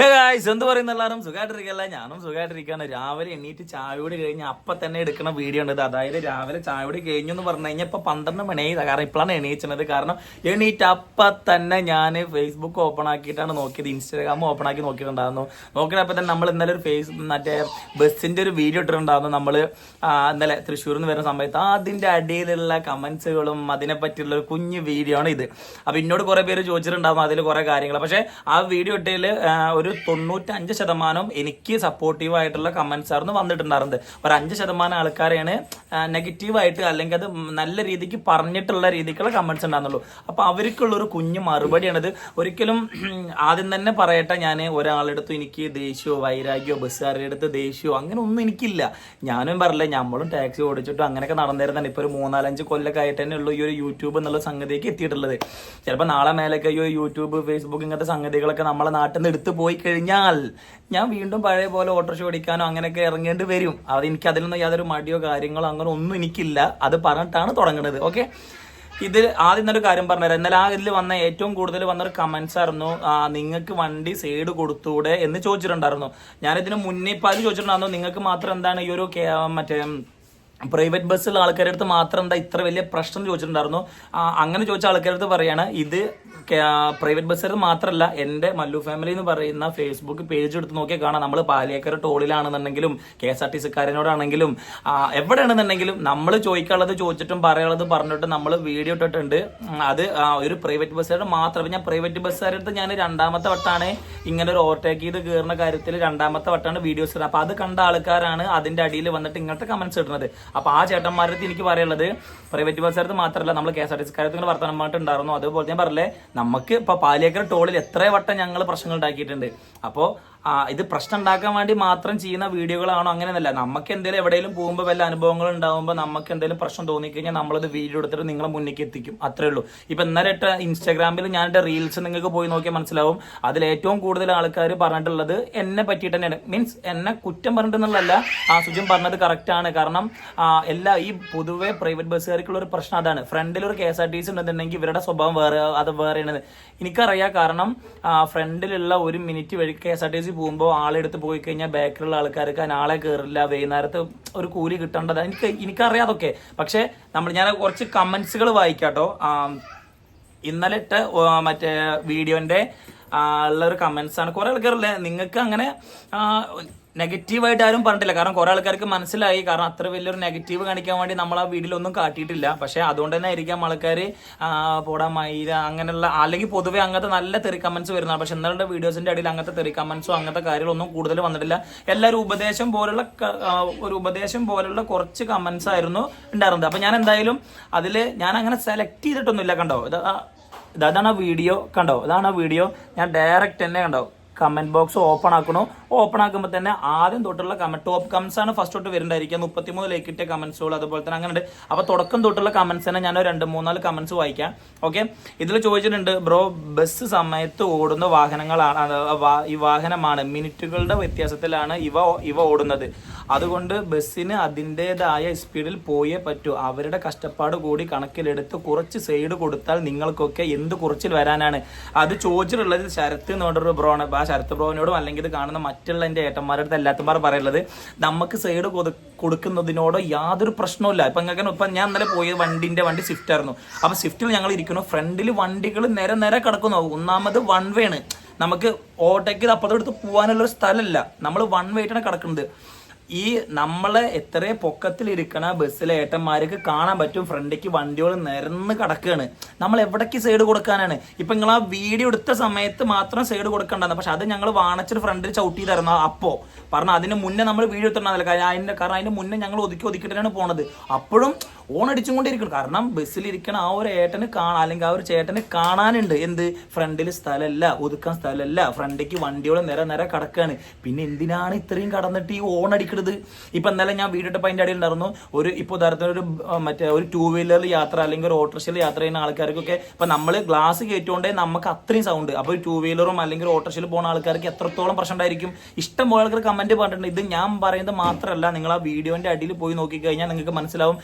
ഏ ഗായ്സ് എന്ത് പറയുന്ന എല്ലാവരും? സുഖമായിട്ടിരിക്കല്ല ഞാനും സുഖമായിട്ടിരിക്കുകയാണ് രാവിലെ എണീറ്റ് ചായയോട് കഴിഞ്ഞ് അപ്പൊ തന്നെ എടുക്കുന്ന വീഡിയോ ഉണ്ട് അതായത് രാവിലെ ചായയോട് കഴിഞ്ഞു എന്ന് പറഞ്ഞു കഴിഞ്ഞാൽ ഇപ്പൊ പന്ത്രണ്ട് മണിയായി കാരണം ഇപ്പോഴാണ് എണീച്ചത് കാരണം എണീറ്റ് അപ്പൊ തന്നെ ഞാൻ ഫേസ്ബുക്ക് ഓപ്പൺ ആക്കിയിട്ടാണ് നോക്കിയത്. ഇൻസ്റ്റാഗ്രാം ഓപ്പൺ ആക്കി നോക്കിയിട്ടുണ്ടായിരുന്നു. നോക്കിയപ്പോൾ തന്നെ നമ്മൾ ഇന്നലെ ഒരു ഫേസ് മറ്റേ ബസ്സിന്റെ ഒരു വീഡിയോ ഇട്ടിട്ടുണ്ടായിരുന്നു. നമ്മൾ ഇന്നലെ തൃശ്ശൂരിൽ നിന്ന് വരുന്ന സമയത്ത്. അതിന്റെ അടിയിലുള്ള കമന്റ്സുകളും അതിനെ പറ്റിയുള്ള ഒരു കുഞ്ഞു വീഡിയോ ആണ് ഇത്. അപ്പൊ ഇന്നോട് കുറെ പേര് ചോദിച്ചിട്ടുണ്ടായിരുന്നു. അതിൽ കുറെ കാര്യങ്ങൾ പക്ഷെ ആ വീഡിയോ ഇട്ടതിൽ ഒരു തൊണ്ണൂറ്റഞ്ച് ശതമാനം എനിക്ക് സപ്പോർട്ടീവ് ആയിട്ടുള്ള കമന്റ്സ് ആയിരുന്നു വന്നിട്ടുണ്ടായിരുന്നത്. ഒരു അഞ്ച് ശതമാനം ആൾക്കാരെയാണ് നെഗറ്റീവ് ആയിട്ട് അല്ലെങ്കിൽ അത് നല്ല രീതിക്ക് പറഞ്ഞിട്ടുള്ള രീതിക്കുള്ള കമന്റ്സ് ഉണ്ടാകുന്നുള്ളൂ അപ്പൊ അവർക്കുള്ള ഒരു കുഞ്ഞു മറുപടിയാണിത്. ഒരിക്കലും ആദ്യം തന്നെ പറയട്ടെ ഞാൻ ഒരാളെടുത്ത് എനിക്ക് ദേഷ്യമോ വൈരാഗ്യോ ബസ്സുകാരുടെ അടുത്ത് ദേഷ്യമോ അങ്ങനെ ഒന്നും എനിക്കില്ല. ഞാനും പറഞ്ഞില്ല നമ്മളും ടാക്സി ഓടിച്ചിട്ടും അങ്ങനെയൊക്കെ നടന്നിരുന്നാണ് ഇപ്പൊ ഒരു മൂന്നാലഞ്ച് കൊല്ലൊക്കെ ആയിട്ട് തന്നെ ഉള്ളൂ ഈ ഒരു യൂട്യൂബ് എന്നുള്ള സംഗതിക്ക് എത്തിയിട്ടുള്ളത്. ചിലപ്പോൾ നാളെ മേലൊക്കെ ഈ യൂട്യൂബ് ഫേസ്ബുക്ക് ഇങ്ങനത്തെ സംഗതികളൊക്കെ നമ്മളെ നാട്ടിൽ നിന്ന് എടുത്തു പോയി കഴിഞ്ഞാൽ ഞാൻ വീണ്ടും പഴയ പോലെ ഓട്ടോറിക്ഷ ഓടിക്കാനോ അങ്ങനെയൊക്കെ ഇറങ്ങേണ്ടി വരും. അത് എനിക്ക് അതിലൊന്നും യാതൊരു മടിയോ കാര്യങ്ങളോ അങ്ങനെ ഒന്നും എനിക്കില്ല. അത് പറഞ്ഞിട്ടാണ് തുടങ്ങുന്നത് ഓക്കെ ഇത് ആദ്യം തന്നെ ഒരു കാര്യം പറഞ്ഞുതരാം. ഇന്നലെ ആ ഇതിൽ വന്ന ഏറ്റവും കൂടുതൽ വന്നൊരു കമൻസ് ആയിരുന്നു നിങ്ങൾക്ക് വണ്ടി സൈഡ് കൊടുത്തൂടെ? എന്ന് ചോദിച്ചിട്ടുണ്ടായിരുന്നു. ഞാനിതിന് മുന്നേ ഇപ്പം അത് ചോദിച്ചിട്ടുണ്ടായിരുന്നു നിങ്ങൾക്ക് മാത്രം എന്താണ് ഈ ഒരു മറ്റേ പ്രൈവറ്റ് ബസ്സിലുള്ള ആൾക്കാരുടെ അടുത്ത് മാത്രം എന്താ ഇത്ര വലിയ പ്രശ്നം? ചോദിച്ചിട്ടുണ്ടായിരുന്നു. അങ്ങനെ ചോദിച്ച ആൾക്കാരുടെ അടുത്ത് പറയാണ് ഇത് പ്രൈവറ്റ് ബസ്സുകാർ മാത്രമല്ല എന്റെ മല്ലു ഫാമിലി എന്ന് പറയുന്ന ഫേസ്ബുക്ക് പേജ് എടുത്ത് നോക്കിയാൽ കാണാം. നമ്മൾ പാലിയേക്കര ടോളിലാണെന്നുണ്ടെങ്കിലും കെ എസ് ആർ ടി സിക്കാരനോടാണെങ്കിലും എവിടെയാണെന്നുണ്ടെങ്കിലും നമ്മൾ ചോദിക്കാനുള്ളത് ചോദിച്ചിട്ടും പറയാനുള്ളത് പറഞ്ഞിട്ട് നമ്മൾ വീഡിയോ ഇട്ടിട്ടുണ്ട്. അത് ഒരു പ്രൈവറ്റ് ബസ്സുകാരുടെ മാത്രം. ഞാൻ പ്രൈവറ്റ് ബസ്സുകാരുടെ അടുത്ത് ഞാൻ രണ്ടാമത്തെ വട്ടാണ് ഇങ്ങനെ ഒരു ഓവർടേക്ക് ചെയ്ത് കയറുന്ന കാര്യത്തിൽ രണ്ടാമത്തെ വട്ടാണ് വീഡിയോസ് ഇടുന്നത്. അപ്പൊ അത് കണ്ട ആൾക്കാരാണ് അതിന്റെ അടിയിൽ വന്നിട്ട് ഇങ്ങനത്തെ കമന്റ്സ് ഇടുന്നത്. അപ്പൊ ആ ചേട്ടന്മാരുടെ എനിക്ക് പറയാനുള്ളത് പ്രൈവറ്റ് ബസ്സുകാരുടെ മാത്രമല്ല നമ്മൾ കെ എസ് ആർ ടി സിക്കാരത്തിൽ വർത്തമാനമായിട്ട് ഉണ്ടായിരുന്നു അതുപോലെ ഞാൻ പറഞ്ഞില്ലേ നമുക്ക് ഇപ്പൊ പാലിയേക്കർ ടോളിൽ എത്ര വട്ടം ഞങ്ങൾ പ്രശ്നങ്ങൾ ഉണ്ടാക്കിയിട്ടുണ്ട്. അപ്പോൾ ഇത് പ്രശ്നം ഉണ്ടാക്കാൻ വേണ്ടി മാത്രം ചെയ്യുന്ന വീഡിയോകളാണോ അങ്ങനെയൊന്നുമല്ല. നമുക്ക് എന്തെങ്കിലും എവിടെയെങ്കിലും പോകുമ്പോൾ വല്ല അനുഭവങ്ങൾ ഉണ്ടാകുമ്പോൾ നമുക്ക് എന്തെങ്കിലും പ്രശ്നം തോന്നിക്കഴിഞ്ഞാൽ നമ്മളത് വീഡിയോ എടുത്തിട്ട് നിങ്ങളെ മുന്നിലേക്ക് എത്തിക്കും. അത്രേ ഉള്ളൂ. ഇപ്പൊ ഇന്നലെ ഇട്ട ഇൻസ്റ്റാഗ്രാമിൽ ഞാൻ എന്റെ റീൽസ് നിങ്ങൾക്ക് പോയി നോക്കിയാൽ മനസ്സിലാവും. അതിൽ ഏറ്റവും കൂടുതൽ ആൾക്കാർ പറഞ്ഞിട്ടുള്ളത് എന്നെ പറ്റിയിട്ട് തന്നെയാണ്. മീൻസ് എന്നെ കുറ്റം പറഞ്ഞിട്ടെന്നുള്ളതല്ല ആ സുജൻ പറഞ്ഞത് കറക്റ്റ് ആണ്. കാരണം എല്ലാ ഈ പൊതുവെ പ്രൈവറ്റ് ബസ്സുകാർക്കുള്ള ഒരു പ്രശ്നം അതാണ്. ഫ്രണ്ടിൽ ഒരു K S R T C ഉണ്ടെന്നുണ്ടെങ്കിൽ ഇവരുടെ സ്വഭാവം വേറെ അത് വേറെയാണ്. എനിക്കറിയാം കാരണം ഫ്രണ്ടിലുള്ള ഒരു മിനിറ്റ് വഴി K S R T C പോകുമ്പോൾ ആളെടുത്ത് പോയി കഴിഞ്ഞാൽ ബാക്കിലുള്ള ആൾക്കാർക്ക് ആളെ കയറില്ല വൈകുന്നേരത്ത് ഒരു കൂലി കിട്ടേണ്ടത് എനിക്ക് എനിക്കറിയാം അതൊക്കെ. പക്ഷെ നമ്മൾ ഞാൻ കുറച്ച് കമൻസുകൾ വായിക്കാട്ടോ. ഇന്നലെ ഇട്ട മറ്റേ വീഡിയോന്റെ ഉള്ള ഒരു കമൻസ് ആണ് കുറെ ആൾക്കാരല്ലേ നിങ്ങൾക്ക് അങ്ങനെ നെഗറ്റീവായിട്ട് ആരും പറഞ്ഞിട്ടില്ല. കാരണം കുറെ ആൾക്കാർക്ക് മനസ്സിലായി. കാരണം അത്ര വലിയൊരു നെഗറ്റീവ് കാണിക്കാൻ വേണ്ടി നമ്മൾ ആ വീഡിയോയിൽ ഒന്നും കാട്ടിയിട്ടില്ല. പക്ഷേ അതുകൊണ്ട് തന്നെ ആയിരിക്കാം ആൾക്കാർ പോടാ മൈര അങ്ങനെയുള്ള അല്ലെങ്കിൽ പൊതുവേ അങ്ങനത്തെ നല്ല തെറി കമൻസ് വരുന്നതാണ്. പക്ഷെ ഇന്നലെ വീഡിയോസിന്റെ ഇടയിൽ അങ്ങനത്തെ തെറി കമന്റ്സോ അങ്ങനത്തെ കാര്യങ്ങളൊന്നും കൂടുതൽ വന്നിട്ടില്ല. എല്ലാവരും ഉപദേശം പോലുള്ള ഒരു ഉപദേശം പോലുള്ള കുറച്ച് കമൻസ് ആയിരുന്നു ഉണ്ടായിരുന്നത്. അപ്പൊ ഞാൻ എന്തായാലും അതിൽ ഞാൻ അങ്ങനെ സെലക്ട് ചെയ്തിട്ടൊന്നുമില്ല കണ്ടോ. ഇതാണ് ആ വീഡിയോ കണ്ടോ. ഇതാണ് ആ വീഡിയോ ഞാൻ ഡയറക്റ്റ് തന്നെ കണ്ടോ. കമന്റ് ബോക്സ് ഓപ്പൺ ആക്കണു. ഓപ്പൺ ആക്കുമ്പോൾ തന്നെ ആദ്യം തൊട്ടുള്ള കമന്റ് ടോപ്പ് കമന്റ്സ് ആണ് ഫസ്റ്റ് തൊട്ട് വരുന്നുണ്ടായിരിക്കുക മുപ്പത്തിമൂന്ന് ലേക്ക് ഇട്ട കമന്റ്സുകൾ അതുപോലെ തന്നെ അങ്ങനെ ഉണ്ട് അപ്പൊ തുടക്കം തൊട്ടുള്ള കമന്റ്സ് തന്നെ ഞാൻ രണ്ട് മൂന്നാൽ കമന്റ്സ് വായിക്കാം. ഓക്കെ ഇതിൽ ചോദിച്ചിട്ടുണ്ട് ബ്രോ ബസ് സമയത്ത് ഓടുന്ന വാഹനങ്ങളാണ് ഈ വാഹനമാണ്. മിനിറ്റുകളുടെ വ്യത്യാസത്തിലാണ് ഇവ ഇവ ഓടുന്നത്. അതുകൊണ്ട് ബസ്സിന് അതിന്റെതായ സ്പീഡിൽ പോയേ പറ്റൂ. അവരുടെ കഷ്ടപ്പാട് കൂടി കണക്കിലെടുത്ത് കുറച്ച് സൈഡ് കൊടുത്താൽ നിങ്ങൾക്കൊക്കെ എന്ത് കുറച്ചിൽ വരാനാണ്? അത് ചോദിച്ചിട്ടുള്ളത് ശരത്ത് എന്നോടൊരു ബ്രോ ആണ് ശരത്ത് ബ്രോനോടും അല്ലെങ്കിൽ ഇത് കാണുന്ന മറ്റുള്ള എന്റെ ഏട്ടന്മാരുടെ അടുത്ത് എല്ലാത്തമാർ പറയുള്ളത് നമുക്ക് സൈഡ് കൊടുക്കുന്നതിനോടോ യാതൊരു പ്രശ്നവുമില്ല. ഇപ്പം നിങ്ങൾക്ക് ഇപ്പൊ ഞാൻ ഇന്നലെ പോയ വണ്ടിന്റെ വണ്ടി സ്വിഫ്റ്റ് ആയിരുന്നു. അപ്പൊ സ്വിഫ്റ്റിൽ ഞങ്ങൾ ഇരിക്കുന്നു. ഫ്രണ്ടിൽ വണ്ടികൾ നേരെ നേരെ കിടക്കുന്നു. ഒന്നാമത് വൺ വേ ആണ്. നമുക്ക് ഓട്ടോയ്ക്ക് അപ്പുറത്തെടുത്ത് പോകാനുള്ള ഒരു സ്ഥലമല്ല. നമ്മൾ വൺ വേ ആയിട്ടാണ് കിടക്കുന്നത്. ഈ നമ്മളെ എത്ര പൊക്കത്തിലിരിക്കണ ബസ്സിലെ ഏട്ടന്മാർക്ക് കാണാൻ പറ്റും. ഫ്രണ്ടിക്ക് വണ്ടികൾ നിരന്ന് കിടക്കുകയാണ് നമ്മൾ എവിടേക്ക് സൈഡ് കൊടുക്കാനാണ്? ഇപ്പൊ നിങ്ങൾ ആ വീഡിയോ എടുത്ത സമയത്ത് മാത്രം സൈഡ് കൊടുക്കണ്ടെന്ന് പക്ഷെ അത് ഞങ്ങൾ വാണച്ചിട്ട് ഫ്രണ്ടിൽ ചവിട്ടി തരുന്ന അപ്പോ. പറഞ്ഞ അതിന് മുന്നേ നമ്മൾ വീഡിയോ എടുത്തിട്ടുണ്ടാകില്ല കാരണം അതിന്റെ കാരണം അതിന് മുന്നേ ഞങ്ങൾ ഒതുക്കി ഒതുക്കിയിട്ടാണ് പോണത്. അപ്പോഴും ഓൺ അടിച്ചുകൊണ്ടിരിക്കണം കാരണം ബസ്സിലിരിക്കണ ആ ഒരു ഏട്ടന് കാണാൻ അല്ലെങ്കിൽ ആ ഒരു ചേട്ടന് കാണാനുണ്ട്. എന്ത്? ഫ്രണ്ടിൽ സ്ഥലമല്ല ഒതുക്കാൻ സ്ഥലമല്ല ഫ്രണ്ടിക്ക് വണ്ടിയോടെ നേരെ നേരെ കടക്കാണ്. പിന്നെ എന്തിനാണ് ഇത്രയും കടന്നിട്ട് ഈ ഓൺ അടിക്കണത് ഇപ്പൊ ഇന്നലെ ഞാൻ വീഡിയോ ഇട്ടപ്പോൾ അതിന്റെ അടിയിൽ ഉണ്ടായിരുന്നു. ഒരു ഇപ്പൊ ഉദാഹരണത്തിന് ഒരു മറ്റേ ഒരു ടൂ വീലറിൽ യാത്ര അല്ലെങ്കിൽ ഒരു ഓട്ടോറിക്ഷയിൽ യാത്ര ചെയ്യുന്ന ആൾക്കാർക്കൊക്കെ ഇപ്പൊ നമ്മൾ ഗ്ലാസ് കയറ്റുകൊണ്ടേ നമുക്ക് അത്രയും സൗണ്ട് അപ്പൊ ഒരു ടൂ വീലറും അല്ലെങ്കിൽ ഓട്ടോറിക്ഷയിൽ പോകുന്ന ആൾക്കാർക്ക് എത്രത്തോളം പ്രശ്നം ഉണ്ടായിരിക്കും? ഇഷ്ടം പോലെ ആൾക്കാർ കമന്റ് പറഞ്ഞിട്ടുണ്ട് ഇത് ഞാൻ പറയുന്നത് മാത്രമല്ല നിങ്ങൾ ആ വീഡിയോന്റെ അടിയിൽ പോയി നോക്കിക്കഴിഞ്ഞാൽ നിങ്ങൾക്ക് മനസ്സിലാവും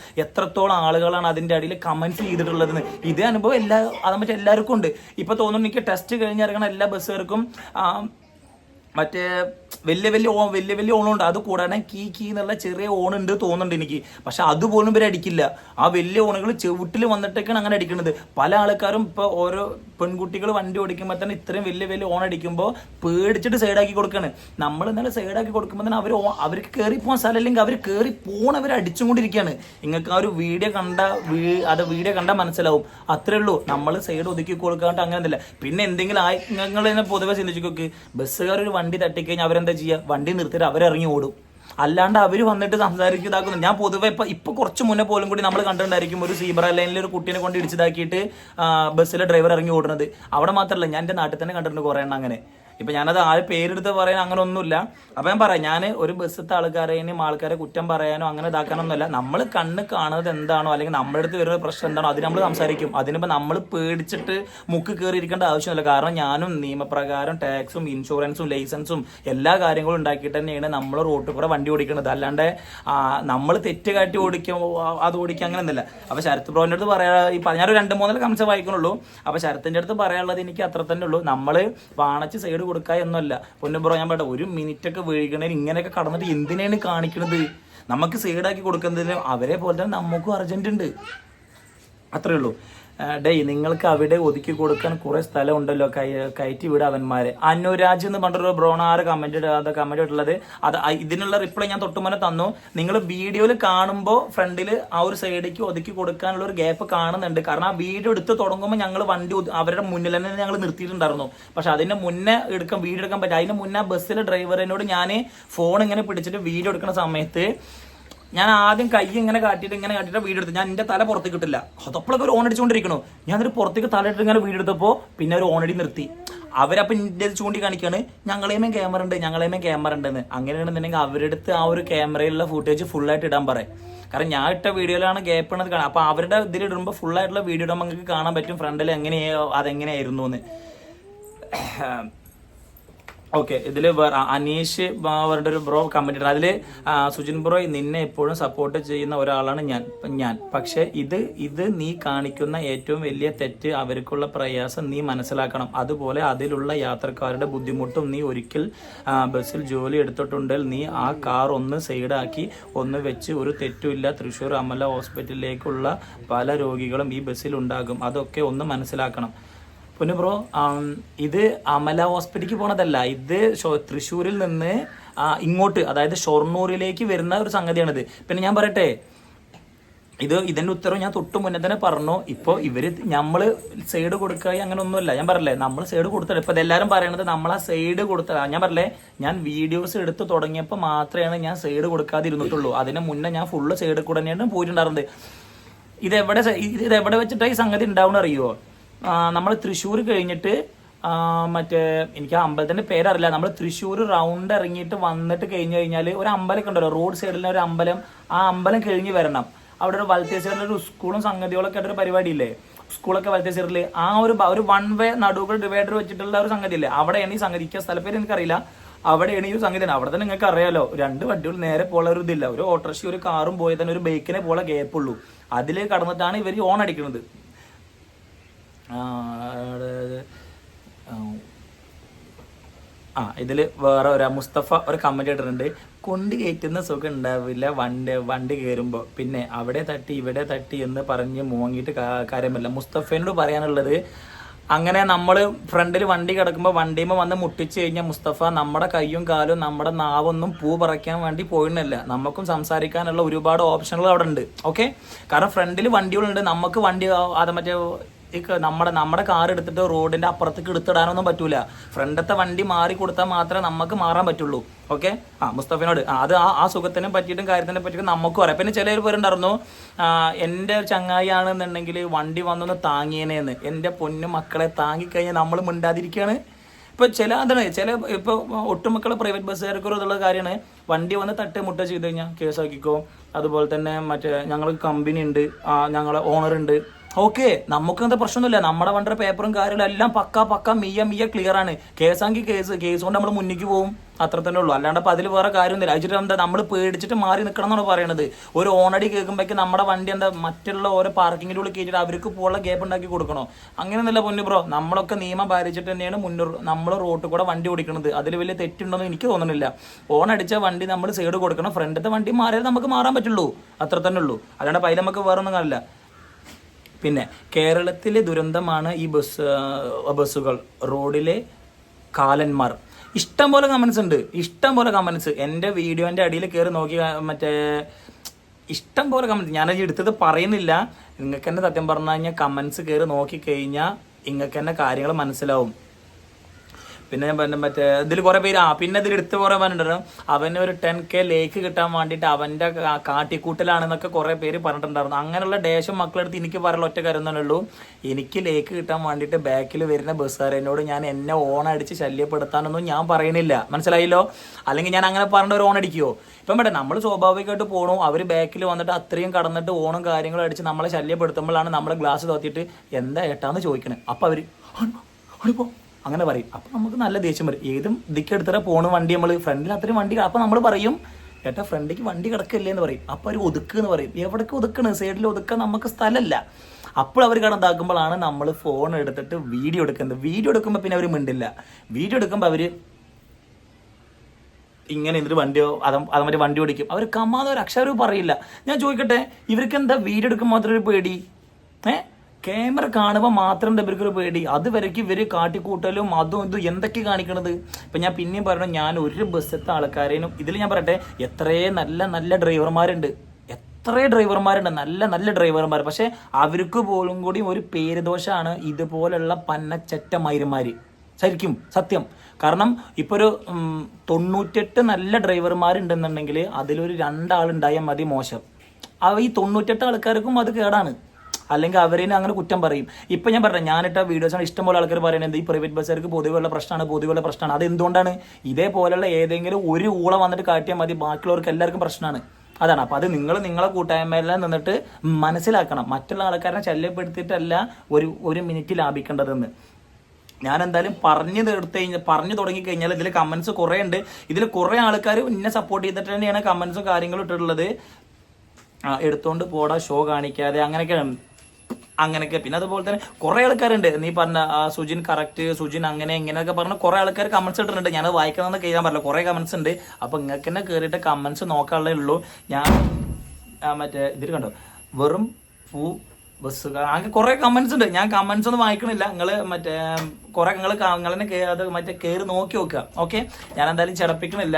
എത്രത്തോളം ആളുകളാണ് അതിന്റെ അടിയിൽ കമന്റ് ചെയ്തിട്ടുള്ളതെന്ന്. ഇതേ അനുഭവം എല്ലാ അത് മറ്റേ എല്ലാവർക്കും ഉണ്ട്. ഇപ്പൊ തോന്നുന്നു എനിക്ക് ടെസ്റ്റ് കഴിഞ്ഞിറങ്ങുന്ന എല്ലാ ബസ്സുകാർക്കും മറ്റേ വലിയ വലിയ ഓ വലിയ വലിയ ഓണുണ്ട്. അത് കൂടാതെ കീ കീ എന്നുള്ള ചെറിയ ഓണുണ്ട് തോന്നുന്നുണ്ട് എനിക്ക്. പക്ഷെ അതുപോലും ഇവർ അടിക്കില്ല. ആ വലിയ ഓണുകൾ ചെവിട്ടിൽ വന്നിട്ടൊക്കെയാണ് അങ്ങനെ അടിക്കുന്നത്. പല ആൾക്കാരും ഇപ്പോൾ ഓരോ പെൺകുട്ടികൾ വണ്ടി ഓടിക്കുമ്പോൾ തന്നെ ഇത്രയും വലിയ വലിയ ഓൺ അടിക്കുമ്പോൾ പേടിച്ചിട്ട് സൈഡാക്കി കൊടുക്കുകയാണ് നമ്മൾ ഇന്നലെ സൈഡാക്കി കൊടുക്കുമ്പോൾ തന്നെ അവർ അവർക്ക് കയറി പോകാൻ സ്ഥലമില്ലെങ്കിൽ അവർ കയറി പോകണം അടിച്ചുകൊണ്ടിരിക്കുകയാണ് അടിച്ചും നിങ്ങൾക്ക് ആ ഒരു വീഡിയോ കണ്ട അത് വീഡിയോ കണ്ടാൽ മനസ്സിലാവും. അത്രേ ഉള്ളൂ. നമ്മൾ സൈഡ് ഒതുക്കി കൊടുക്കാണ്ട് അങ്ങനെ ഒന്നുമില്ല. പിന്നെ എന്തെങ്കിലും ആയി നിങ്ങൾ തന്നെ പൊതുവെ ചിന്തിച്ചു നോക്ക്. ബസ്സുകാർ ഒരു വണ്ടി തട്ടിക്കഴിഞ്ഞാൽ അവരെന്താ ചെയ്യുക വണ്ടി നിർത്തിയിട്ട് അവരിറങ്ങി ഓടും. അല്ലാണ്ട് അവർ വന്നിട്ട് സംസാരിച്ച് ഇതാക്കുന്നു. ഞാൻ പൊതുവെ ഇപ്പൊ ഇപ്പൊ കുറച്ച് മുന്നേ പോലും കൂടി നമ്മൾ കണ്ടിട്ടുണ്ടായിരിക്കും ഒരു സീബ്ര ലൈനിൽ ഒരു കുട്ടീനെ കൊണ്ട് ഇടിച്ചതാക്കിയിട്ട് ബസ്സിലെ ഡ്രൈവർ ഇറങ്ങി ഓടുന്നത്. അവിടെ മാത്രമല്ല ഞാൻ എന്റെ നാട്ടിൽ തന്നെ കണ്ടിട്ടുണ്ട് കുറേ എണ്ണം അങ്ങനെ. ഇപ്പൊ ഞാനത് ആ പേരെടുത്ത് പറയാൻ അങ്ങനെ ഒന്നുമില്ല അപ്പൊ ഞാൻ പറയാം ഞാൻ ഒരു ബസ്സിലത്തെ ആൾക്കാരെയും ആൾക്കാരെ കുറ്റം പറയാനോ അങ്ങനെ ഇതാക്കാനൊന്നുമല്ല. നമ്മൾ കണ്ണ് കാണുന്നത് എന്താണോ അല്ലെങ്കിൽ നമ്മുടെ അടുത്ത് വരുന്ന പ്രശ്നം എന്താണോ അത് നമ്മൾ സംസാരിക്കും. അതിനിപ്പോ നമ്മൾ പേടിച്ചിട്ട് മുക്ക് കയറി ഇരിക്കേണ്ട ആവശ്യമില്ല കാരണം ഞാനും നിയമപ്രകാരം ടാക്സും ഇൻഷുറൻസും ലൈസൻസും എല്ലാ കാര്യങ്ങളും ഉണ്ടാക്കിയിട്ട് തന്നെയാണ് നമ്മൾ റോട്ടിൽ കൂടെ വണ്ടി ഓടിക്കുന്നത്. അല്ലാണ്ട് നമ്മൾ തെറ്റ് കാട്ടി ഓടിക്കും അത് ഓടിക്കുക അങ്ങനെ ഒന്നുമില്ല അപ്പൊ ശരത് ബ്രോന്റെ അടുത്ത് പറയാ ഈ ഞാനൊരു രണ്ട് മൂന്നര കംസം വായിക്കണുള്ളൂ. അപ്പൊ ശരത്തിന്റെ അടുത്ത് പറയാനുള്ളത് എനിക്ക് അത്ര തന്നെ ഉള്ളൂ. നമ്മൾ വാണച്ച് സൈഡ് കൊടുക്കുക എന്നല്ല. പൊന്നു ബ്രോ ഞാൻ പറയട്ടെ ഒരു മിനിറ്റ് ഒക്കെ വീഴണേന് ഇങ്ങനെയൊക്കെ കടന്നിട്ട് എന്തിനാണ് കാണിക്കണത്? നമുക്ക് സൈഡാക്കി കൊടുക്കുന്നതിന് അവരെ പോലെ തന്നെ നമുക്കും അർജന്റ് ഉണ്ട്. അത്രേ ഉള്ളൂ. ഡേയ് നിങ്ങൾക്ക് അവിടെ ഒതുക്കി കൊടുക്കാൻ കുറെ സ്ഥലം ഉണ്ടല്ലോ കയറ്റി വിട അവന്മാരെ. അനുരാജ് എന്ന് പറഞ്ഞൊരു ബ്രോണാറ് കമന്റ് അത് കമന്റ് ഇട്ടുള്ളത് അത് ഇതിനുള്ള റിപ്ലൈ ഞാൻ തൊട്ടുമുന്നെ തന്നു. നിങ്ങൾ വീഡിയോയിൽ കാണുമ്പോൾ ഫ്രണ്ടിൽ ആ ഒരു സൈഡിലേക്ക് ഒതുക്കി കൊടുക്കാനുള്ള ഒരു ഗ്യാപ്പ് കാണുന്നുണ്ട്. കാരണം ആ വീഡിയോ എടുത്ത് തുടങ്ങുമ്പോൾ ഞങ്ങൾ വണ്ടി അവരുടെ മുന്നിൽ തന്നെ ഞങ്ങൾ നിർത്തിയിട്ടുണ്ടായിരുന്നു. പക്ഷെ അതിന്റെ മുന്നേ എടുക്കാൻ വീഡിയോ എടുക്കാൻ പറ്റില്ല. അതിന് മുന്നേ ബസ്സിലെ ഡ്രൈവറിനോട് ഞാൻ ഫോൺ ഇങ്ങനെ പിടിച്ചിട്ട് വീഡിയോ എടുക്കുന്ന സമയത്ത് ഞാൻ ആദ്യം കൈ ഇങ്ങനെ കാട്ടിയിട്ട് ഇങ്ങനെ കാട്ടിയിട്ട് വീഡിയോ എടുത്തു. ഞാൻ എന്റെ തല പുറത്തേക്ക് കിട്ടില്ല. അതപ്പോഴൊക്കെ ഒരു ഓൺ ഞാൻ ഒരു പുറത്തേക്ക് തല ഇട്ട് ഇങ്ങനെ വീഡിയോ എടുത്തപ്പോൾ പിന്നെ ഒരു ഓണടി നിർത്തി. അവരപ്പം ഇന്ത്യ ചൂണ്ടി കാണിക്കാണ് ഞങ്ങളേമേ ക്യാമറ ഉണ്ട് ഞങ്ങളേമേ ക്യാമറ ഉണ്ടെന്ന്. അങ്ങനെയാണെന്നുണ്ടെങ്കിൽ അവരുടെ അടുത്ത് ആ ഒരു ക്യാമറയിലുള്ള ഫുട്ടേജ് ഫുള്ളായിട്ട് ഇടാൻ പറയും കാരണം ഞാൻ ഇട്ട വീഡിയോയിലാണ് ഗ്യാപ്പ് ഉള്ളത് കാണാം അപ്പൊ അവരുടെ ഇതിൽ ഇടുമ്പോൾ ഫുള്ളായിട്ടുള്ള വീഡിയോ ഇടുമ്പോൾ നമുക്ക് കാണാൻ പറ്റും ഫ്രണ്ടിൽ എങ്ങനെയാ അതെങ്ങനെയായിരുന്നു എന്ന്. ഓക്കെ ഇതിൽ അനീഷ് അവരുടെ ഒരു ബ്രോ ഇട്ടത് അതിൽ സുജിൻ ബ്രോ നിന്നെ എപ്പോഴും സപ്പോർട്ട് ചെയ്യുന്ന ഒരാളാണ് ഞാൻ ഞാൻ. പക്ഷെ ഇത് ഇത് നീ കാണിക്കുന്ന ഏറ്റവും വലിയ തെറ്റ് അവർക്കുള്ള പ്രയാസം നീ മനസ്സിലാക്കണം. അതുപോലെ അതിലുള്ള യാത്രക്കാരുടെ ബുദ്ധിമുട്ടും നീ ഒരിക്കൽ ബസ്സിൽ ജോലി എടുത്തിട്ടുണ്ടെങ്കിൽ നീ ആ കാർ ഒന്ന് സൈഡാക്കി ഒന്ന് വെച്ച് ഒരു തെറ്റുമില്ല. തൃശ്ശൂർ അമല ഹോസ്പിറ്റലിലേക്കുള്ള പല രോഗികളും ഈ ബസ്സിൽ ഉണ്ടാകും. അതൊക്കെ ഒന്ന് മനസ്സിലാക്കണം. പൊന്നു ബ്രോ ഇത് അമല ഹോസ്പിറ്റലിലേക്ക് പോണതല്ല ഇത് തൃശ്ശൂരിൽ നിന്ന് ഇങ്ങോട്ട് അതായത് ഷൊർണൂരിലേക്ക് വരുന്ന ഒരു സംഗതിയാണിത് പിന്നെ ഞാൻ പറയട്ടെ ഇത് ഇതിന്റെ ഉത്തരവ് ഞാൻ തൊട്ട് മുന്നേ തന്നെ പറഞ്ഞു ഇപ്പൊ ഇവർ നമ്മൾ സൈഡ് കൊടുക്കുക അങ്ങനെ ഒന്നുമില്ല ഞാൻ പറഞ്ഞില്ലേ നമ്മൾ സൈഡ് കൊടുത്തത് ഇപ്പൊ ഇതെല്ലാരും പറയണത് നമ്മൾ ആ സൈഡ് കൊടുത്ത ഞാൻ പറഞ്ഞില്ലേ ഞാൻ വീഡിയോസ് എടുത്ത് തുടങ്ങിയപ്പോൾ മാത്രമേ ഞാൻ സൈഡ് കൊടുക്കാതിരുന്നിട്ടുള്ളൂ അതിന് മുന്നേ ഞാൻ ഫുള്ള് സൈഡ് കൂടെ തന്നെയാണ് പോയിട്ടുണ്ടായിരുന്നത് ഇതെവിടെ ഇതെവിടെ വെച്ചിട്ടാ ഈ സംഗതി ഉണ്ടാവുന്ന അറിയോ നമ്മൾ തൃശ്ശൂർ കഴിഞ്ഞിട്ട് മറ്റേ എനിക്ക് അമ്പലത്തിന്റെ പേരറിയില്ല. നമ്മൾ തൃശ്ശൂർ റൗണ്ട് ഇറങ്ങിയിട്ട് വന്നിട്ട് കഴിഞ്ഞു കഴിഞ്ഞാൽ ഒരു അമ്പലമൊക്കെ ഉണ്ടല്ലോ. റോഡ് സൈഡിലെ ഒരു അമ്പലം. ആ അമ്പലം കഴിഞ്ഞ് വരണം. അവിടെ ഒരു വലത്തേ സൈഡിലെ ഒരു സ്കൂളും സംഗതികളൊക്കെ ആയിട്ടൊരു പരിപാടി ഇല്ലേ സ്കൂളൊക്കെ വലത്തേ സൈഡിൽ ആ ഒരു ഒരു വൺ വേ നടുവുകൾ ഡിവൈഡർ വെച്ചിട്ടുള്ള ഒരു സംഗതി ഇല്ലേ അവിടെയാണ് ഈ സംഗതി എനിക്ക് ആ സ്ഥലപ്പേര് എനിക്കറിയില്ല. അവിടെയാണ് ഈ ഒരു സംഗതി അവിടെ തന്നെ നിങ്ങൾക്ക് അറിയാലോ രണ്ട് വണ്ടികൾ നേരെ പോലെ ഒരു ഇതില്ല. ഒരു ഓട്ടോറിക്ഷ ഒരു കാറും പോയി തന്നെ ഒരു ബൈക്കിനെ പോലെ ഗ്യാപ്പ് ഉള്ളൂ. അതിൽ കടന്നിട്ടാണ് ഇവർ ഓൺ അടിക്കുന്നത്. ആ, ഇതിൽ വേറെ ഒരു മുസ്തഫ ഒരു കമന്റ് ഇട്ടിട്ടുണ്ട്. കൊണ്ട് കയറ്റുന്ന സുഖം ഉണ്ടാവില്ല വണ്ടി വണ്ടി കയറുമ്പോ പിന്നെ അവിടെ തട്ടി ഇവിടെ തട്ടി എന്ന് പറഞ്ഞ് കാര്യമല്ല കാര്യമില്ല. മുസ്തഫേനോട് പറയാനുള്ളത് അങ്ങനെ നമ്മൾ ഫ്രണ്ടിൽ വണ്ടി കിടക്കുമ്പോൾ വണ്ടിയുമ്പോൾ വന്ന് മുട്ടിച്ച് കഴിഞ്ഞാൽ മുസ്തഫ നമ്മുടെ കൈയും കാലും നമ്മുടെ നാവൊന്നും പൂ പറിക്കാൻ വേണ്ടി പോയിട്ടില്ല നമുക്കും സംസാരിക്കാനുള്ള ഒരുപാട് ഓപ്ഷനുകൾ അവിടെ ഉണ്ട് ഓക്കെ? കാരണം ഫ്രണ്ടിൽ വണ്ടികളുണ്ട്. നമുക്ക് വണ്ടി അത് മറ്റേ ഈ നമ്മുടെ നമ്മുടെ കാർ എടുത്തിട്ട് റോഡിന്റെ അപ്പുറത്തേക്ക് എടുത്തിടാനൊന്നും പറ്റൂല. ഫ്രണ്ടത്തെ വണ്ടി മാറി കൊടുത്താൽ മാത്രമേ നമുക്ക് മാറാൻ പറ്റുള്ളൂ. ഓക്കെ ആ മുസ്തഫിനോട്. അത് ആ ആ സുഖത്തിനെ പറ്റിയിട്ടും കാര്യത്തിനെ പറ്റിയിട്ടും നമുക്കും അറിയാം. പിന്നെ ചിലർ പേരുണ്ടായിരുന്നു എന്റെ ചങ്ങായിയാണെന്നുണ്ടെങ്കിൽ വണ്ടി വന്നൊന്ന് താങ്ങിയേനേന്ന്. എന്റെ പൊന്നു മക്കളെ താങ്ങിക്കഴിഞ്ഞാൽ നമ്മൾ മിണ്ടാതിരിക്കുകയാണ് ഇപ്പൊ ചില അതാണ് ചില ഇപ്പൊ ഒട്ടുമക്കളെ പ്രൈവറ്റ് ബസ്സുകാർക്ക് ഉള്ള കാര്യമാണ്. വണ്ടി വന്ന് തട്ട് മുട്ട ചെയ്ത് കഴിഞ്ഞാൽ കേസാക്കിക്കോ. അതുപോലെ തന്നെ മറ്റേ ഞങ്ങൾ കമ്പനി ഉണ്ട് ഞങ്ങളെ ഓണർ ഉണ്ട്. ഓക്കെ നമുക്ക് അങ്ങനത്തെ പ്രശ്നമൊന്നുമില്ല. നമ്മുടെ വണ്ടിയുടെ പേപ്പറും കാര്യങ്ങളും എല്ലാം പക്ക പക്ക മിയ മിയ ക്ലിയർ ആണ്. കേസാങ്കി കേസ് കേസ് കൊണ്ട് നമ്മൾ മുന്നിക്ക് പോകും അത്ര തന്നെ ഉള്ളൂ. അല്ലാണ്ട് അതിൽ വേറെ കാര്യമൊന്നുമില്ല. അയച്ചിട്ട് എന്താ നമ്മൾ പേടിച്ചിട്ട് മാറി നിൽക്കണം എന്നാണ് പറയണത്. ഒരു ഓണടി കേൾക്കുമ്പോഴേക്കും നമ്മുടെ വണ്ടി എന്താ മറ്റുള്ള ഓരോ പാർക്കിങ്ങിന്റെ ഉള്ളിൽ കയറ്റിയിട്ട് അവർക്ക് പോലുള്ള ഗ്യാപ്പ് ഉണ്ടാക്കി കൊടുക്കണോ? അങ്ങനെയൊന്നുമില്ല പൊന്നു ബ്രോ. നമ്മളൊക്കെ നിയമം പാലിച്ചിട്ട് തന്നെയാണ് മുന്നോട്ട് നമ്മൾ റോട്ടിൽ കൂടെ വണ്ടി ഓടിക്കുന്നത് അതിൽ വലിയ തെറ്റുണ്ടെന്ന് എനിക്ക് തോന്നുന്നില്ല. ഓൺ അടിച്ച വണ്ടി നമ്മൾ സൈഡ് കൊടുക്കണം. ഫ്രണ്ടത്തെ വണ്ടി മാറിയാൽ നമുക്ക് മാറാൻ പറ്റുള്ളൂ. അത്ര തന്നെ ഉള്ളൂ. അല്ലാണ്ട് പൈല നമുക്ക് വേറെ ഒന്നും കാണില്ല. പിന്നെ കേരളത്തിലെ ദുരന്തമാണ് ഈ ബസ് ബസ്സുകൾ റോഡിലെ കാലന്മാർ. ഇഷ്ടം പോലെ കമൻസ് ഉണ്ട്. ഇഷ്ടം പോലെ കമൻസ് എന്റെ വീഡിയോന്റെ അടിയിൽ കയറി നോക്കി മറ്റേ ഇഷ്ടം പോലെ കമൻസ് ഞാൻ എടുത്തത് പറയുന്നില്ല. നിങ്ങൾക്ക് തന്നെ സത്യം പറഞ്ഞു കഴിഞ്ഞാൽ കമൻസ് കയറി നോക്കി കഴിഞ്ഞാൽ നിങ്ങൾക്ക് തന്നെ കാര്യങ്ങൾ മനസ്സിലാവും. പിന്നെ ഞാൻ പറഞ്ഞ മറ്റേ ഇതിൽ കുറെ പേര് ആ പിന്നെ ഇതിൽ എടുത്ത് കുറെ പറഞ്ഞിട്ടുണ്ടായിരുന്നു അവന് ഒരു ടെൻ കെ ലേക്ക് കിട്ടാൻ വേണ്ടിയിട്ട് അവന്റെ കാട്ടിക്കൂട്ടലാണെന്നൊക്കെ കുറെ പേര് പറഞ്ഞിട്ടുണ്ടായിരുന്നു. അങ്ങനെയുള്ള ദേശം മക്കളെടുത്ത് എനിക്ക് പറയാനുള്ള ഒറ്റ കാര്യം തന്നെ ഉള്ളൂ. എനിക്ക് ലേക്ക് കിട്ടാൻ വേണ്ടിയിട്ട് ബാക്കിൽ വരുന്ന ബസ്സുകാരനോട് ഞാൻ എന്നെ ഓൺ അടിച്ച് ശല്യപ്പെടുത്താനൊന്നും ഞാൻ പറയുന്നില്ല. മനസ്സിലായില്ലോ? അല്ലെങ്കിൽ ഞാൻ അങ്ങനെ പറഞ്ഞ ഒരു ഓൺ അടിക്കുമോ ഇപ്പം വേണ്ട നമ്മൾ സ്വാഭാവികമായിട്ട് പോകണു അവർ ബാക്കിൽ വന്നിട്ട് അത്രയും കടന്നിട്ട് ഓണും കാര്യങ്ങളും അടിച്ച് നമ്മളെ ശല്യപ്പെടുത്തുമ്പോഴാണ് നമ്മളെ ഗ്ലാസ് തോത്തിയിട്ട് എന്താ ഏട്ടാന്ന് ചോദിക്കണേ? അപ്പം അവർ അണിപ്പോ അങ്ങനെ പറയും. അപ്പൊ നമുക്ക് നല്ല ദേഷ്യം വരും. ഏതും ദിക്കെടുത്തറ പോണ വണ്ടി നമ്മൾ ഫ്രണ്ടിൽ അത്രയും വണ്ടി അപ്പൊ നമ്മൾ പറയും ഏട്ടാ ഫ്രണ്ടിക്ക് വണ്ടി കിടക്കില്ലേ എന്ന് പറയും. അപ്പൊ അവർ ഒതുക്ക് എന്ന് പറയും. എവിടേക്ക് ഒതുക്കണ്? സൈഡിൽ ഒതുക്കാൻ നമുക്ക് സ്ഥലമല്ല അപ്പോൾ അവർ കടന്നാക്കുമ്പോഴാണ് നമ്മൾ ഫോൺ എടുത്തിട്ട് വീഡിയോ എടുക്കുന്നത്. വീഡിയോ എടുക്കുമ്പോൾ പിന്നെ അവർ മിണ്ടില്ല. വീഡിയോ എടുക്കുമ്പോൾ അവർ ഇങ്ങനെ എന്തൊരു വണ്ടിയോ അത് അത് മറ്റേ വണ്ടി ഓടിക്കും. അവർ കമ്മാതെ ഒരു അക്ഷരവും പറയില്ല. ഞാൻ ചോദിക്കട്ടെ ഇവർക്ക് എന്താ വീഡിയോ എടുക്കുമ്പോൾ മാത്രം ഒരു പേടി? ഏ? ക്യാമറ കാണുമ്പോൾ മാത്രം ഇവർക്കൊരു പേടി. അത് വരയ്ക്ക് ഇവർ കാട്ടിക്കൂട്ടലും അതും ഇതും എന്തൊക്കെ കാണിക്കണത്? ഇപ്പം ഞാൻ പിന്നെയും പറഞ്ഞു ഞാൻ ഒരു ബസ്സത്തെ ആൾക്കാരേനും ഇതിൽ ഞാൻ പറയട്ടെ എത്രയേ നല്ല നല്ല ഡ്രൈവർമാരുണ്ട് എത്ര ഡ്രൈവർമാരുണ്ട് നല്ല നല്ല ഡ്രൈവർമാർ പക്ഷേ അവർക്ക് പോലും കൂടി ഒരു പേരുദോഷമാണ് ഇതുപോലുള്ള പന്നച്ചറ്റമൈരന്മാര് ശരിക്കും സത്യം. കാരണം ഇപ്പോൾ ഒരു തൊണ്ണൂറ്റെട്ട് നല്ല ഡ്രൈവർമാരുണ്ടെന്നുണ്ടെങ്കിൽ അതിലൊരു രണ്ടാളുണ്ടായാൽ മതി മോശം. അവ ഈ തൊണ്ണൂറ്റെട്ട് ആൾക്കാർക്കും അത് കേടാണ്. അല്ലെങ്കിൽ അവരെയും അങ്ങനെ കുറ്റം പറയും. ഇപ്പം ഞാൻ പറഞ്ഞ ഞാനിട്ട വീഡിയോസാണ് ഇഷ്ടംപോലെ ആൾക്കാർ പറയുന്നത്. ഈ പ്രൈവറ്റ് ബസ്സുകാർക്ക് പൊതുവെയുള്ള പ്രശ്നമാണ് പൊതുവെയുള്ള പ്രശ്നമാണ്. അത് എന്തുകൊണ്ടാണ്? ഇതേപോലെയുള്ള ഏതെങ്കിലും ഒരു ഊള വന്നിട്ട് കാട്ടിയാൽ മതി. ബാക്കിയുള്ളവർക്ക് എല്ലാവർക്കും പ്രശ്നമാണ്. അതാണ്. അപ്പോൾ അത് നിങ്ങൾ നിങ്ങളെ കൂട്ടായ്മയെല്ലാം നിന്നിട്ട് മനസ്സിലാക്കണം. മറ്റുള്ള ആൾക്കാരെ ശല്യപ്പെടുത്തിയിട്ടല്ല ഒരു ഒരു മിനിറ്റ് ലാഭിക്കേണ്ടതെന്ന്. ഞാൻ എന്തായാലും പറഞ്ഞു തീർത്ത് കഴിഞ്ഞാൽ പറഞ്ഞു തുടങ്ങി കഴിഞ്ഞാൽ ഇതിൽ കമൻസ് കുറേ ഉണ്ട്. ഇതിൽ കുറേ ആൾക്കാർ എന്നെ സപ്പോർട്ട് ചെയ്തിട്ട് തന്നെയാണ് കമൻസും കാര്യങ്ങളും ഇട്ടിട്ടുള്ളത്. എടുത്തുകൊണ്ട് പോടാ ഷോ കാണിക്കാതെ അങ്ങനെയൊക്കെയാണ്. അങ്ങനെയൊക്കെ. പിന്നെ അതുപോലെ തന്നെ കുറെ ആൾക്കാരുണ്ട്. നീ പറഞ്ഞ സുജിൻ കറക്റ്റ് സുജിൻ അങ്ങനെ ഇങ്ങനെയൊക്കെ പറഞ്ഞ കുറെ ആൾക്കാർ കമൻസ് ഇട്ടിട്ടുണ്ട്. ഞാൻ വായിക്കണമെന്ന് കഴിയാൻ പറ്റില്ല കുറെ കമൻസ് ഉണ്ട്. അപ്പൊ നിങ്ങൾക്ക് തന്നെ കയറിയിട്ട് കമന്റ്സ് നോക്കാനുള്ളേ ഉള്ളൂ. ഞാൻ മറ്റേ ഇതിൽ കണ്ടോ? വെറും പൂ ബസ് അങ്ങനെ കുറെ കമൻസ് ഉണ്ട്. ഞാൻ കമൻസ് ഒന്നും വായിക്കണില്ല. നിങ്ങൾ മറ്റേ കുറെ നിങ്ങൾ നിങ്ങളെ അത് മറ്റേ കയറി നോക്കി നോക്കുക. ഓക്കെ ഞാൻ എന്തായാലും ചിറപ്പിക്കണില്ല.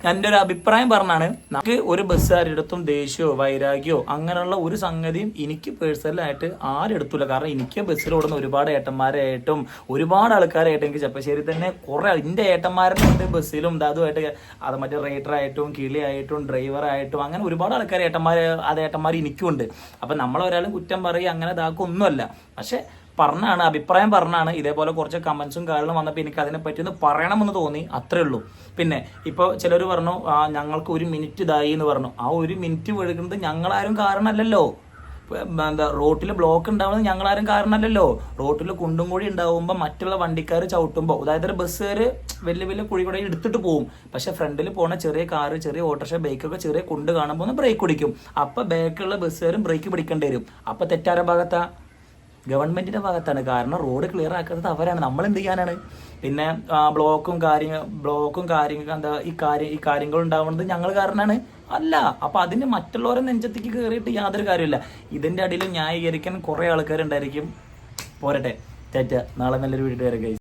എന്റെ ഒരു അഭിപ്രായം പറഞ്ഞാണ് നമുക്ക് ഒരു ബസ്സുകാരെടുത്തും ദേഷ്യമോ വൈരാഗ്യമോ അങ്ങനെയുള്ള ഒരു സംഗതിയും എനിക്ക് പേഴ്സണലായിട്ട് ആരെടുത്തില്ല കാരണം എനിക്ക് ബസ്സിൽ ഓടുന്ന ഒരുപാട് ഏട്ടന്മാരായിട്ടും ഒരുപാട് ആൾക്കാരായിട്ടും എനിക്ക് ചപ്പശ്ശേരി തന്നെ കുറെ എന്റെ ഏട്ടന്മാരുടെ ബസ്സിലും അതുമായിട്ട് അത് മറ്റേ റൈഡറായിട്ടും കിളിയായിട്ടും ഡ്രൈവറായിട്ടും അങ്ങനെ ഒരുപാട് ആൾക്കാർ ഏട്ടന്മാർ അത് ഏട്ടന്മാർ എനിക്കുണ്ട്. അപ്പം നമ്മളൊരാളും കുറ്റം പറയുക അങ്ങനെ ഇതാക്കൊന്നുമല്ല പക്ഷെ പറഞ്ഞാണ് അഭിപ്രായം പറഞ്ഞാണ് ഇതേപോലെ കുറച്ച് കമൻസും കാര്യങ്ങളും വന്നപ്പോൾ എനിക്ക് അതിനെ പറ്റി ഒന്ന് പറയണമെന്ന് തോന്നി. അത്രേ ഉള്ളൂ. പിന്നെ ഇപ്പോൾ ചിലർ പറഞ്ഞു ഞങ്ങൾക്ക് ഒരു മിനിറ്റ് ഇതായി എന്ന് പറഞ്ഞു. ആ ഒരു മിനിറ്റ് വെളുക്കുന്നത് ഞങ്ങളാരും കാരണമല്ലല്ലോ. എന്താ റോട്ടിൽ ബ്ലോക്ക് ഉണ്ടാവുന്നത് ഞങ്ങളാരും കാരണമല്ലല്ലോ. റോട്ടിൽ കുണ്ടും കൂടി ഉണ്ടാവുമ്പോൾ മറ്റുള്ള വണ്ടിക്കാർ ചവിട്ടുമ്പോൾ അതായത് ബസ്സുകാർ വലിയ വലിയ കുഴി കൂടെ എടുത്തിട്ട് പോകും പക്ഷേ ഫ്രണ്ടിൽ പോണ ചെറിയ കാറ് ചെറിയ ഓട്ടോറിക്ഷ ബൈക്കൊക്കെ ചെറിയ കുണ്ട് കാണുമ്പോൾ ഒന്ന് ബ്രേക്ക് പിടിക്കും. അപ്പോൾ ബാക്കിലുള്ള ബസ്സുകാരും ബ്രേക്ക് പിടിക്കേണ്ടി വരും. അപ്പോൾ തെറ്റാര ഭാഗത്താ? ഗവൺമെന്റിന്റെ ഭാഗത്താണ്. കാരണം റോഡ് ക്ലിയർ ആക്കുന്നത് അവരാണ്. നമ്മൾ എന്ത് ചെയ്യാനാണ്? പിന്നെ ബ്ലോക്കും കാര്യ ബ്ലോക്കും കാര്യങ്ങൾ എന്താ ഈ കാര്യം ഈ കാര്യങ്ങൾ ഉണ്ടാവുന്നത് ഞങ്ങൾ കാരണമാണ് അല്ല അപ്പൊ അതിന് മറ്റുള്ളവരെ നെഞ്ചത്തേക്ക് കയറിയിട്ട് യാതൊരു കാര്യമില്ല ഇതിന്റെ അടിയിൽ ന്യായീകരിക്കാൻ കുറെ ആൾക്കാരുണ്ടായിരിക്കും. പോരട്ടെ. തെറ്റ. നാളെ നല്ലൊരു വീഡിയോ.